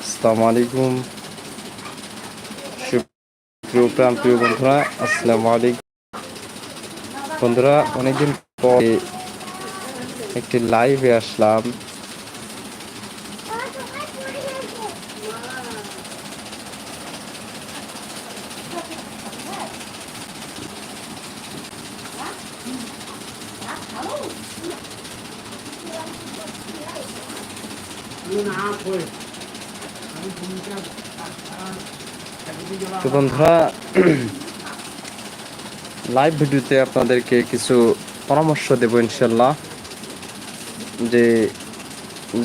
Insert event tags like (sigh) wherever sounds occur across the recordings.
আসসালামু আলাইকুম। সুপ্রিয় প্রাণ প্রিয় বন্ধুরা আসসালামু আলাইকুম। বন্ধুরা অনেকদিন পরে একটি লাইভে আসলাম। তো বন্ধুরা লাইভ ভিডিওতে আপনাদেরকে কিছু পরামর্শ দেব ইনশাল্লাহ। যে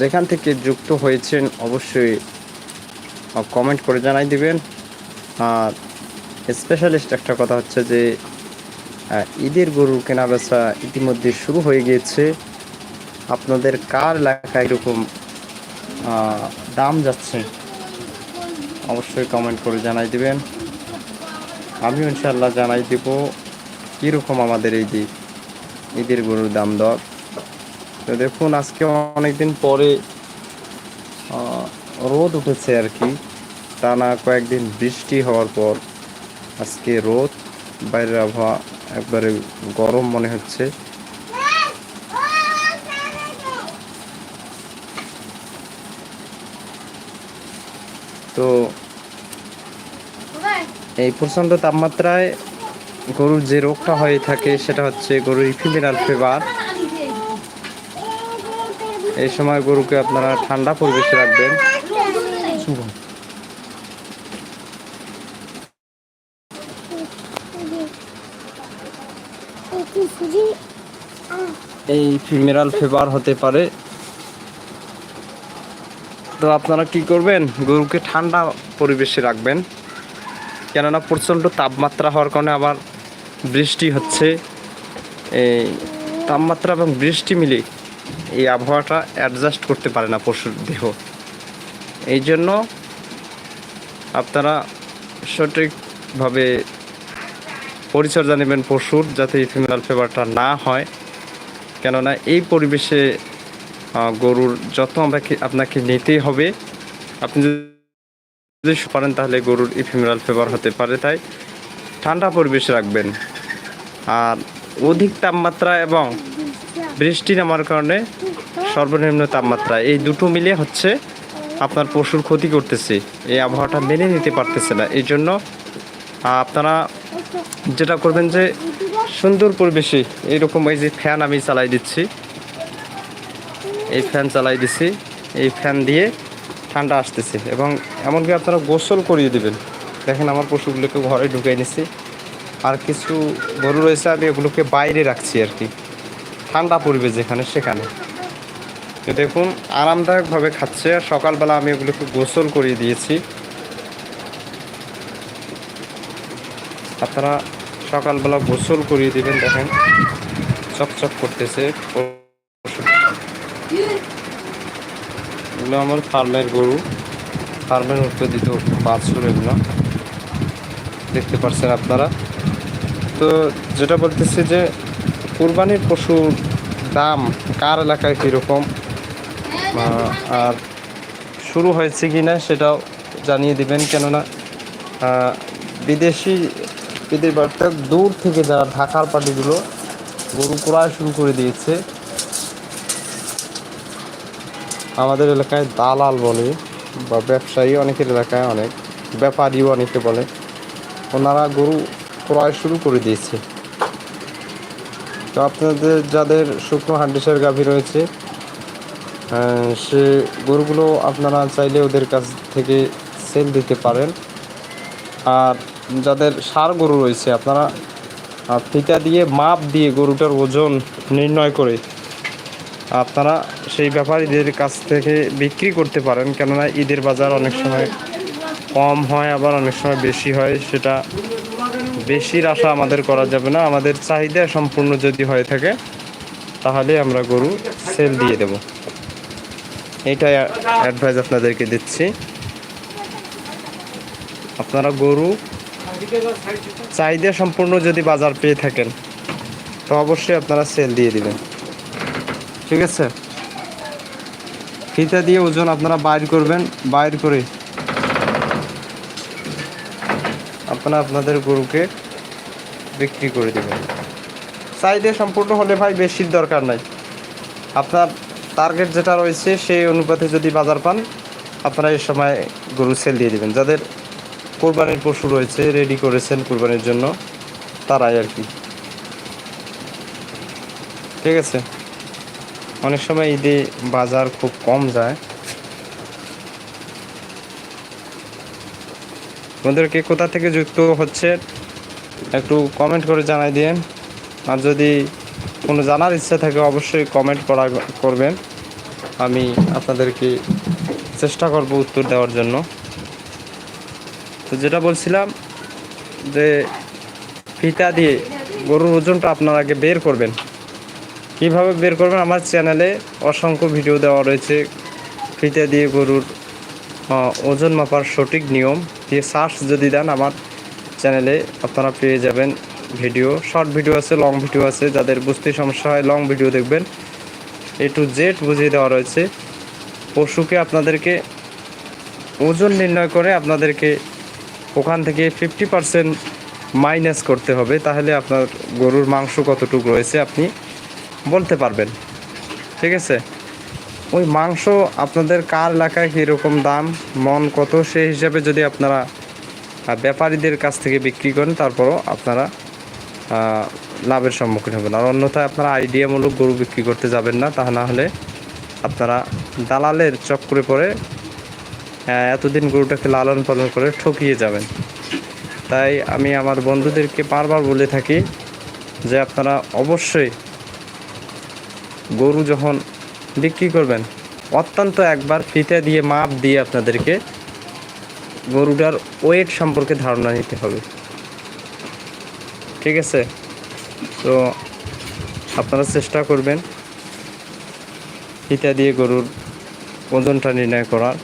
যেখান থেকে যুক্ত হয়েছেন, অবশ্যই কমেন্ট করে জানাই দিবেন। আর স্পেশালিস্ট একটা কথা হচ্ছে যে ঈদের গরু কেনা বেচা ইতিমধ্যে শুরু হয়ে গিয়েছে। আপনাদের কার এলাকায় এরকম দাম যাচ্ছে। অবশ্যই কমেন্ট করে জানাই দিবেন। আমিও ইনশাল্লাহ জানাই দেব কীরকম আমাদের এই দিক ঈদের গরুর দাম দর। তো দেখুন, আজকে অনেকদিন পরে রোদ উঠেছে আর কি। টানা কয়েকদিন বৃষ্টি হওয়ার পর আজকে রোদ, বাইরের আবহাওয়া একবারে গরম মনে হচ্ছে। তো এই প্রচণ্ড তাপমাত্রায় গরুর যে রোগটা হয়ে থাকে, সেটা হচ্ছে গরুর ইফিমিনাল ফিভার এই সময় গরুকে আপনারা ঠান্ডা পরিবেশে রাখবেন। এই ফিমেরাল ফিভার হতে পারে তো আপনারা কি করবেন? গরুকে ঠান্ডা পরিবেশে রাখবেন। কেননা প্রচণ্ড তাপমাত্রা হওয়ার কারণে আবার বৃষ্টি হচ্ছে। এই তাপমাত্রা এবং বৃষ্টি মিলে এই আবহাওয়াটা অ্যাডজাস্ট করতে পারে না পশুর দেহ। এই জন্য আপনারা সঠিকভাবে পরিচর্যা নেবেন পশুর, যাতে এই ফিমেরাল ফিভারটা না হয়। কেননা এই পরিবেশে গরুর যত্ন আমাকে আপনাকে নিতেই হবে। আপনি যদি পারেন তাহলে গরুর ইফিমেরাল ফিভার হতে পারে তাই ঠান্ডা পরিবেশে রাখবেন। আর অধিক তাপমাত্রা এবং বৃষ্টি নামার কারণে সর্বনিম্ন তাপমাত্রা এই দুটো মিলে হচ্ছে আপনার পশুর ক্ষতি করতেছে। এই আবহাওয়াটা মেনে নিতে পারতেছে না। এই জন্য আপনারা যেটা করবেন যে সুন্দর পরিবেশে এইরকম এই যে ফ্যান আমি চালাই দিচ্ছি। এই ফ্যান চালাই দিছি, এই ফ্যান দিয়ে ঠান্ডা আসতেছে এবং এমনকি আপনারা গোসল করিয়ে দেবেন। দেখেন আমার পশুগুলোকে ঘরে ঢুকিয়ে নিচ্ছি আর কিছু গরু রয়েছে, আমি এগুলোকে বাইরে রাখছি আর কি। ঠান্ডা পড়বে যেখানে সেখানে। তো দেখুন, আরামদায়কভাবে খাচ্ছে। আর সকালবেলা আমি এগুলোকে গোসল করিয়ে দিয়েছি। আপনারা সকালবেলা গোসল করিয়ে দিবেন, দেখেন। চকচক করতেছে। এগুলো আমার ফার্মের গরু। ফার্মের উৎপাদিত বাছুর এগুলো। দেখতে পাচ্ছেন আপনারা। তো যেটা বলতেছি যে, কুরবানির পশুর দাম কার এলাকায় কীরকম? আর শুরু হয়েছে কি না সেটাও জানিয়ে দিবেন। কেননা বিদেশি বিদেশ দূর থেকে যারা ঢাকার পার্টিগুলো গরু ক্রয় শুরু করে দিয়েছে আমাদের এলাকায় দালাল বলে বা ব্যবসায়ী অনেকের এলাকায় অনেক ব্যাপারীও অনেকে বলে। ওনারা গরু ক্রয় শুরু করে দিয়েছে। তো আপনাদের যাদের শুকনো হাড্ডিসার গাভী রয়েছে সে গরুগুলো আপনারা চাইলে ওদের কাছ থেকে সেল দিতে পারেন। আর যাদের সার গরু রয়েছে, আপনারা ফিতা দিয়ে মাপ দিয়ে গরুটার ওজন নির্ণয় করে আপনারা সেই ব্যাপারীদের কাছ থেকে বিক্রি করতে পারেন। কেননা ঈদের বাজার অনেক সময় কম হয়, আবার অনেক সময় বেশি হয়। সেটা বেশির আশা আমাদের করা যাবে না। আমাদের চাহিদা সম্পূর্ণ যদি হয়ে থাকে, তাহলে আমরা গরু সেল দিয়ে দেব। এইটাই অ্যাডভাইস আপনাদেরকে দিচ্ছি। আপনারা গরু চাহিদা সম্পূর্ণ যদি বাজার পেয়ে থাকেন, তো অবশ্যই আপনারা সেল দিয়ে দিবেন। ঠিক আছে? ফিতা দিয়ে ওজন আপনারা বাইর করবেন, বাইর করে আপনারা আপনাদের গরুকে বিক্রি করে দেবেন। চাহিদা সম্পূর্ণ হলে ভাই বেশির দরকার নাই। আপনার টার্গেট যেটা রয়েছে সেই অনুপাতে যদি বাজার পান, আপনারা এই সময় গরু সেল দিয়ে দেবেন। যাদের কোরবানির পশু রয়েছে রেডি করেছেন কোরবানির জন্য, তারাই আর কি। ঠিক আছে? অনেক সময় ঈদে বাজার খুব কম যায়। বন্ধুরা কে কোথা থেকে যুক্ত হচ্ছে একটু কমেন্ট করে জানাই দিন আর যদি কোনো জানার ইচ্ছা থাকে অবশ্যই কমেন্ট করা করবেন। আমি আপনাদেরকে চেষ্টা করব উত্তর দেওয়ার জন্য। তো যেটা বলছিলাম যে ফিতা দিয়ে গরুর ওজনটা আপনার আগে বের করবেন। কীভাবে বের করবেন, আমার চ্যানেলে অসংখ্য ভিডিও দেওয়া রয়েছে। ফিতা দিয়ে গরুর ওজন মাপার সঠিক নিয়ম দিয়ে সার্চ যদি দেন আমার চ্যানেলে, আপনারা পেয়ে যাবেন ভিডিও শর্ট ভিডিও আছে লং ভিডিও আছে, যাদের বুঝতে সমস্যা হয় লং ভিডিও দেখবেন। এ টু জেড বুঝিয়ে দেওয়া রয়েছে। পশুকে আপনাদেরকে ওজন নির্ণয় করে আপনাদেরকে ওখান থেকে ফিফটি পার্সেন্ট মাইনাস করতে হবে। তাহলে আপনার গরুর মাংস কতটুকু রয়েছে আপনি বলতে পারবেন। ঠিক আছে? ওই মাংস আপনাদের কার এলাকায় কীরকম দাম মন কত সেই হিসাবে যদি আপনারা ব্যাপারীদের কাছ থেকে বিক্রি করেন তারপরও আপনারা লাভের সম্মুখীন হবেন। আর অন্যথায় আপনারা আইডিয়ামূলক গরু বিক্রি করতে যাবেন না তা না হলে আপনারা দালালের চক্করে আহ, এতদিন গরুটাকে লালন পালন করে ঠকিয়ে যাবেন। তাই আমি আমার বন্ধুদেরকে বারবার বলে থাকি যে আপনারা অবশ্যই গরু যখন বিক্রি করবেন, অত্যন্ত একবার ফিতে দিয়ে মাপ দিয়ে আপনাদেরকে গরুটার ওয়েট সম্পর্কে ধারণা নিতে হবে। ঠিক আছে? তো আপনারা চেষ্টা করবেন ফিতা দিয়ে গরুর ওজনটা নির্ণয় করার।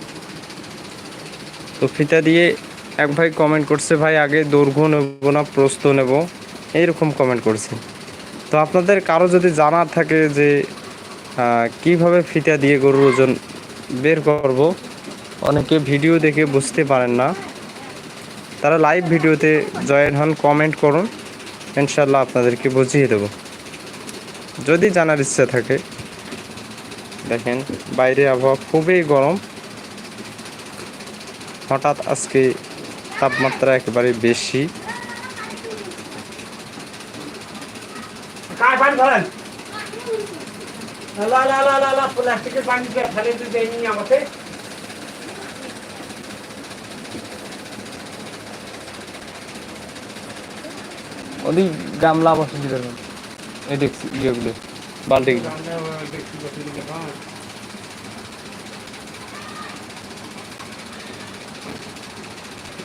তো ফিতা দিয়ে এক ভাই কমেন্ট করছে, ভাই, আগে দৈর্ঘ্য নেব না, প্রস্থ নেব। এইরকম কমেন্ট করছে। তো আপনাদের কারও যদি জানার থাকে যে কীভাবে ফিতা দিয়ে গরুর ওজন বের করব? অনেকে ভিডিও দেখে বুঝতে পারেন না। তারা লাইভ ভিডিওতে জয়েন হন কমেন্ট করুন। ইনশাল্লাহ আপনাদেরকে বুঝিয়ে দেব। যদি জানার ইচ্ছা থাকে, দেখেন, বাইরে আবহাওয়া খুবই গরম। হঠাৎ আজকে তাপমাত্রা একেবারে বেশি। কার ওই গামলা বসে দিলেন এই দেখছি ইয়েগুলো বালতিগুলো।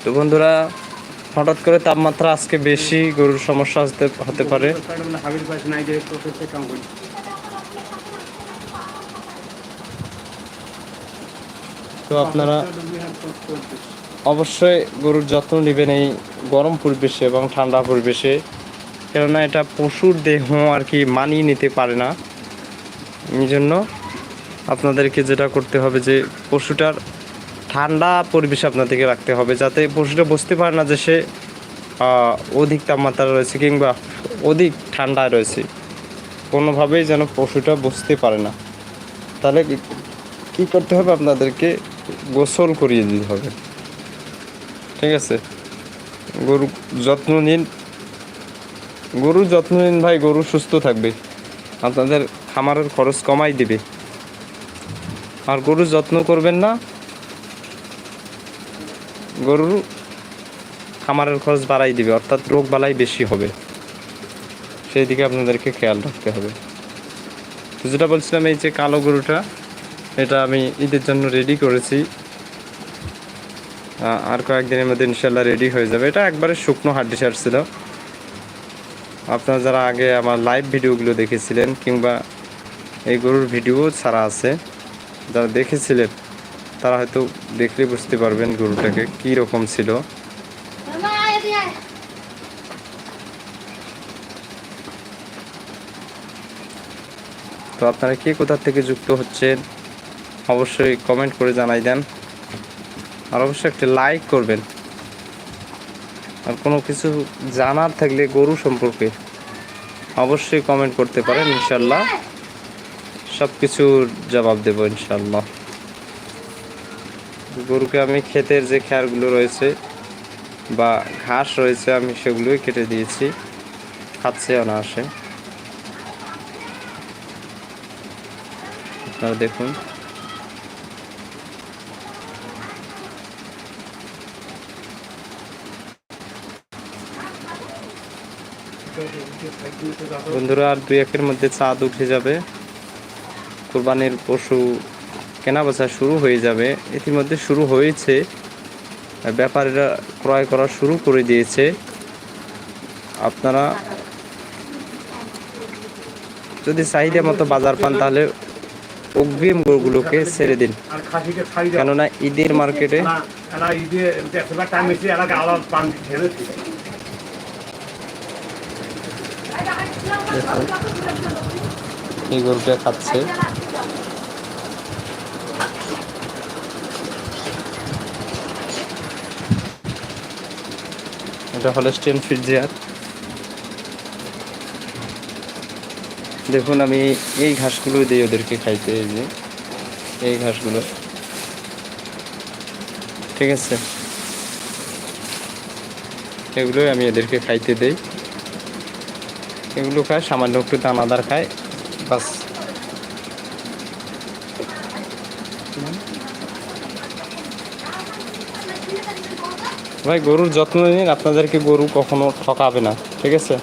তো বন্ধুরা হঠাৎ করে তাপমাত্রা আজকে বেশি, গরুর সমস্যা হতে হতে পারে। তো আপনারা অবশ্যই গরুর যত্ন নেবেন এই গরম পরিবেশে এবং ঠান্ডা পরিবেশে। কেননা এটা পশুর দেহ আর কি মানিয়ে নিতে পারে না। এই জন্য আপনাদেরকে যেটা করতে হবে যে পশুটার ঠান্ডা পরিবেশে আপনাদেরকে রাখতে হবে যাতে পশুটা বুঝতে পারে না যে সে অধিক তাপমাত্রা রয়েছে কিংবা অধিক ঠান্ডা রয়েছে। কোনোভাবেই যেন পশুটা বুঝতে পারে না। তাহলে কি- করতে হবে আপনাদেরকে? গোসল করিয়ে দিতে হবে। ঠিক আছে? গরু যত্ন নিন। গরুর যত্ন নিন ভাই, গরু সুস্থ থাকবে। আপনাদের খামারের খরচ কমাই দিবে। আর গরুর যত্ন করবেন না গরুর খামারের খরচ বাড়াই দিবে, অর্থাৎ রোগ বালাই বেশি হবে। সেই দিকে আপনাদেরকে খেয়াল রাখতে হবে। যেটা বলছিলাম, এই যে কালো গরুটা, এটা আমি ঈদের জন্য রেডি করেছি। আর কয়েকদিনের মধ্যে ইনশাল্লাহ রেডি হয়ে যাবে। এটা একবারে শুকনো হাড্ডি সার ছিল। আপনারা যারা আগে আমার লাইভ ভিডিওগুলো দেখেছিলেন, কিংবা এই গরুর ভিডিও ছাড়া আছে, যারা দেখেছিলেন তারা হয়তো দেখলে বুঝতে পারবেন গরুটাকে কি রকম ছিল। তো আপনারা কে কোথা থেকে যুক্ত হচ্ছেন অবশ্যই কমেন্ট করে জানাই দেন। আর অবশ্যই একটি লাইক করবেন। আর কোনো কিছু জানার থাকলে গরু সম্পর্কে অবশ্যই কমেন্ট করতে পারেন ইনশাল্লাহ সব কিছুর জবাব দেবো ইনশাল্লাহ গরুকে আমি ক্ষেতের যে খ্যারগুলো রয়েছে বা ঘাস রয়েছে, আমি সেগুলোই কেটে দিয়েছি। খাচ্ছে অনায়াসে। আপনারা দেখুন। বন্ধুরা, আর দুই একের মধ্যে চাঁদ উঠে যাবে। কোরবানির পশু কেনা বেচা শুরু হয়ে যাবে। ইতিমধ্যে শুরু হয়েছে। ব্যাপারীরা ক্রয় করা শুরু করে দিয়েছে। আপনারা যদি চাহিদা মতো বাজার পান, তাহলে অগ্রিম গরুগুলোকে ছেড়ে দিন। কেননা ঈদের মার্কেটে এই গরুটা খাচ্ছে। এটা হলস্টেন ফ্রিজিয়ার দেখুন, আমি এই ঘাসগুলো দিই ওদেরকে খাইতে এই যে, এই ঘাসগুলো। ঠিক আছে? এগুলোই আমি এদেরকে খাইতে দেই। এগুলো খায়, সামান্য একটু দানাদার খায়, বাস। ভাই, গরুর যত্ন নিন, আপনাদেরকে গরু কখনো ঠকাবে না, ঠিক আছে?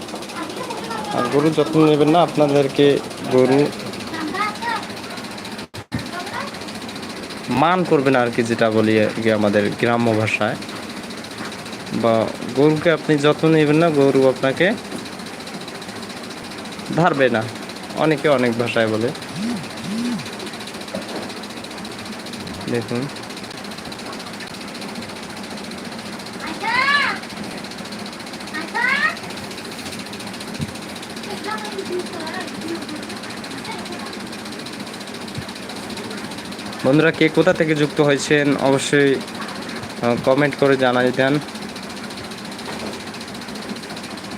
আর গরুর যত্ন নেবেন না, আপনাদেরকে গরু মান করবে না আর কি, যেটা বলি আর কি আমাদের গ্রাম্য ভাষায়। বা গরুকে আপনি যত্ন নেবেন না, গরু আপনাকে ধারবে না, অনেকে অনেক ভাষায় বলে। দেখুন। বন্ধুরা, কে কোথা থেকে যুক্ত হয়েছেন অবশ্যই কমেন্ট করে জানাই দেন।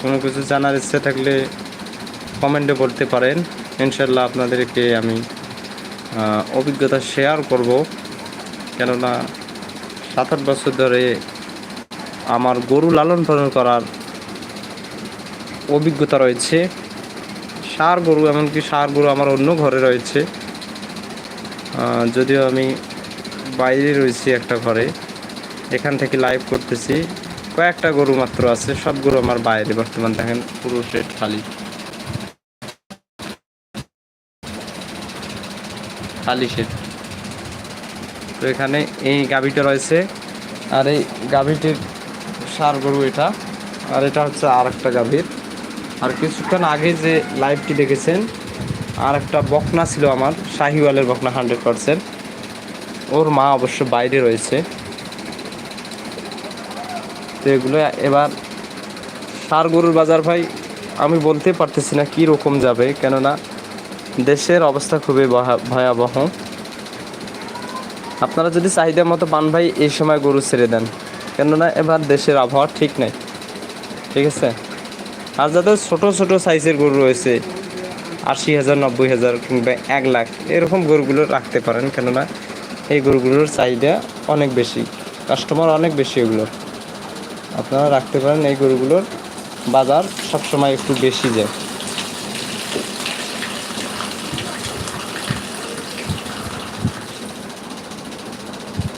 কোনো কিছু জানার ইচ্ছে থাকলে কমেন্টে বলতে পারেন। ইনশাল্লাহ আপনাদেরকে আমি অভিজ্ঞতা শেয়ার করব। কেননা সাত আট বছর ধরে আমার গরু লালন পালন করার অভিজ্ঞতা রয়েছে। সার গরু, এমনকি সার গরু আমার অন্য ঘরে রয়েছে। যদিও আমি বাইরে রয়েছি একটা ঘরে। এখান থেকে লাইভ করতেছি। কয়েকটা গরু মাত্র আছে, সব গরু আমার বাইরে বর্তমান। দেখেন, পুরো সেট খালি। খালি সেট তো এখানে এই গাভিটা রয়েছে, আর এই গাভিটির সার গরু এটা। আর এটা হচ্ছে আর একটা গাভীর। আর কিছুক্ষণ আগে যে লাইভটি দেখেছেন, আর একটা বকনা ছিল আমার, শাহিওয়ালের বকনা হান্ড্রেড পারসেন্ট ওর মা অবশ্য বাইরে রয়েছে। তো এগুলো এবার সার গরুর বাজার ভাই, আমি বলতে পারতেছি না কী রকম যাবে, কেননা দেশের অবস্থা খুবই ভয়া- ভয়াবহ। আপনারা যদি চাহিদা মতো পান ভাই, এই সময় গরু ছেড়ে দেন। কেননা এবার দেশের আবহাওয়া ঠিক নাই। ঠিক আছে? আর যাদের ছোট ছোট সাইজের গরু রয়েছে। আশি হাজার, নব্বই হাজার কিংবা এক লাখ এরকম গরুগুলো রাখতে পারেন, কেননা এই গরুগুলোর চাহিদা অনেক বেশি কাস্টমার অনেক বেশি এগুলোর আপনারা রাখতে পারেন এই গরুগুলোর বাজার সবসময় একটু বেশি যায়।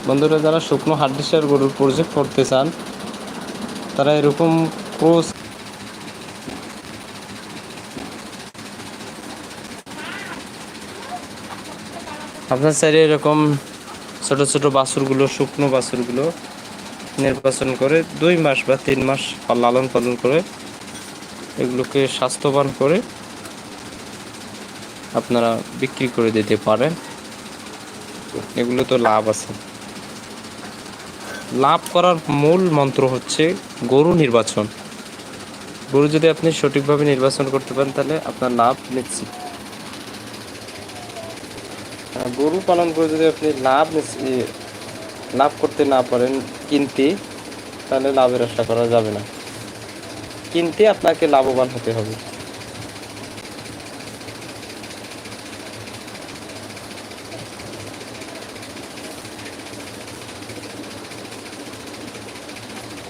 বন্ধুরা, যারা শুকনো হাড্ডিসার গরুর প্রজেক্ট করতে চান, তারা এরকম ক্রোস আপনার চাইলে এরকম ছোট ছোট বাছুরগুলো, শুকনো বাছুরগুলো নির্বাচন করে দুই মাস বা তিন মাস লালন পালন করে এগুলোকে স্বাস্থ্যবান করে আপনারা বিক্রি করে দিতে পারেন। এগুলো তো লাভ আছে। লাভ করার মূল মন্ত্র হচ্ছে গরু নির্বাচন। গরু যদি আপনি সঠিকভাবে নির্বাচন করতে পারেন তাহলে আপনার লাভ নিশ্চিত। গরু পালন করে যদি আপনি লাভ লাভ করতে না পারেন কিনতে, তাহলে লাভের আশা করা যাবে না। কিনতে আপনাকে লাভবান হতে হবে।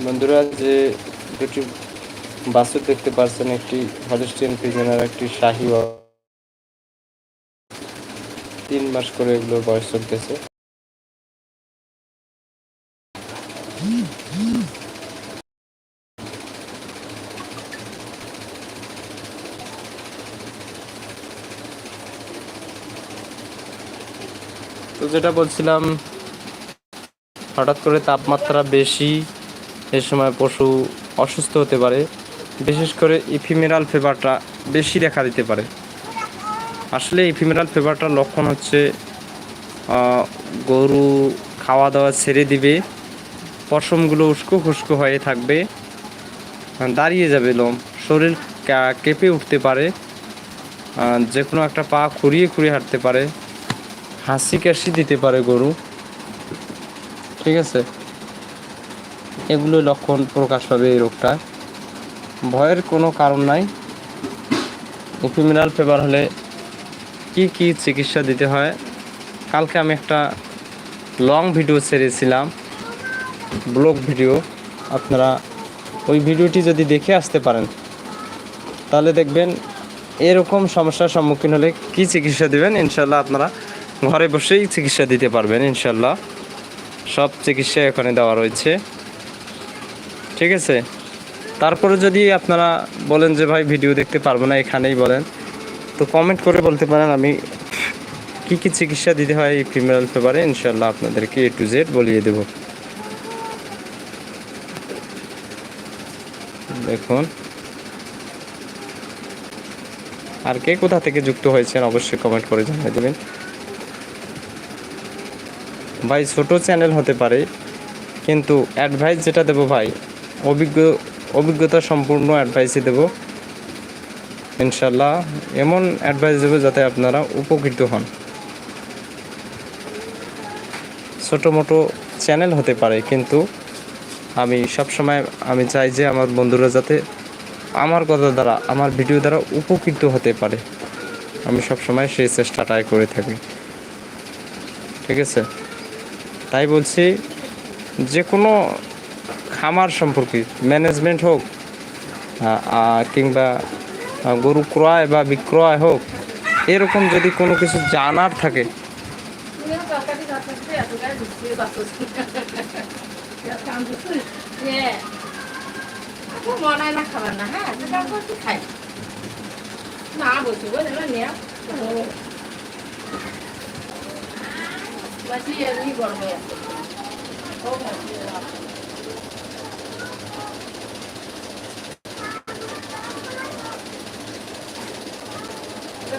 বন্ধুরা, যে দুটি বাছুর দেখতে পাচ্ছেন একটি হলিস্টিয়ান পিজনের একটি শাহি তিন মাস করে এগুলোর বয়স চলতেছে। তো যেটা বলছিলাম, হঠাৎ করে তাপমাত্রা বেশি, এ সময় পশু অসুস্থ হতে পারে। বিশেষ করে ইফিমেরাল ফেভারটা বেশি দেখা দিতে পারে। আসলে ইফিমেরাল ফিভারটার লক্ষণ হচ্ছে গরু খাওয়া দাওয়া ছেড়ে দিবে, পশমগুলো উস্কো খুস্কো হয়ে থাকবে, দাঁড়িয়ে যাবে লোম, শরীর কেঁপে উঠতে পারে যে কোনো একটা পা খুঁড়িয়ে খুঁড়িয়ে হাঁটতে পারে, হাসি কাশি দিতে পারে গরু, ঠিক আছে? এগুলো লক্ষণ প্রকাশ পাবে এই রোগটা। ভয়ের কোনো কারণ নাই। ইপিমিনাল ফেভার হলে কি কি চিকিৎসা দিতে হয়? কালকে আমি একটা লং ভিডিও ছেড়েছিলাম ব্লগ ভিডিও আপনারা ওই ভিডিওটি যদি দেখে আসতে পারেন, তাহলে দেখবেন এরকম সমস্যার সম্মুখীন হলে কি চিকিৎসা দেবেন? ইনশাল্লাহ আপনারা ঘরে বসেই চিকিৎসা দিতে পারবেন ইনশাল্লাহ সব চিকিৎসা এখানে দেওয়া রয়েছে। ঠিক আছে? তারপরে যদি আপনারা বলেন যে, ভাই ভিডিও দেখতে পারব না, এখানেই বলেন। তো কমেন্ট করে বলতে পারেন আমি কি কি চিকিৎসা দিতে হয় এই ফিমেল ফেভারে ইনশাল্লাহ আপনাদেরকে এ টু জেড বলিয়ে দেব। দেখুন। আর কে কোথা থেকে যুক্ত হয়েছেন অবশ্যই কমেন্ট করে জানিয়ে দেবেন। ভাই, ছোট চ্যানেল হতে পারে, কিন্তু অ্যাডভাইস যেটা দেবো ভাই, অভিজ্ঞ অভিজ্ঞতা সম্পূর্ণ অ্যাডভাইসই দেবো। ইনশাল্লাহ এমন অ্যাডভাইস দেবো যাতে আপনারা উপকৃত হন। ছোটো মোটো চ্যানেল হতে পারে, কিন্তু আমি সবসময় আমি চাই যে আমার বন্ধুরা যাতে আমার কথা দ্বারা, আমার ভিডিও দ্বারা উপকৃত হতে পারে। আমি সবসময় সেই চেষ্টাটাই করে থাকি। ঠিক আছে? তাই বলছি, যে কোনো খামার সম্পর্কে ম্যানেজমেন্ট হোক কিংবা গরু ক্রয় বা বিক্রয় হোক এরকম যদি কোনো কিছু জানার থাকে (laughs) এত গায়ে ঢুকিয়ে বাঁচছি কাম দিচ্ছি হ্যাঁ খুব মনে হয় না খাবার না হ্যাঁ যেটা করছি খাই না বলছি বলে না নেয়া বাসি এমনি গরম হয়ে আছে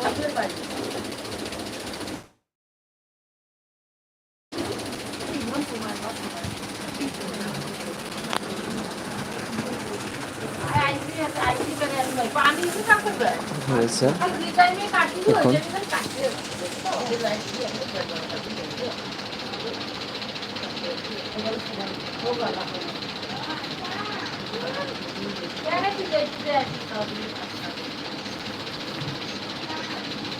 আর পুরো খাব খাব খাব খাব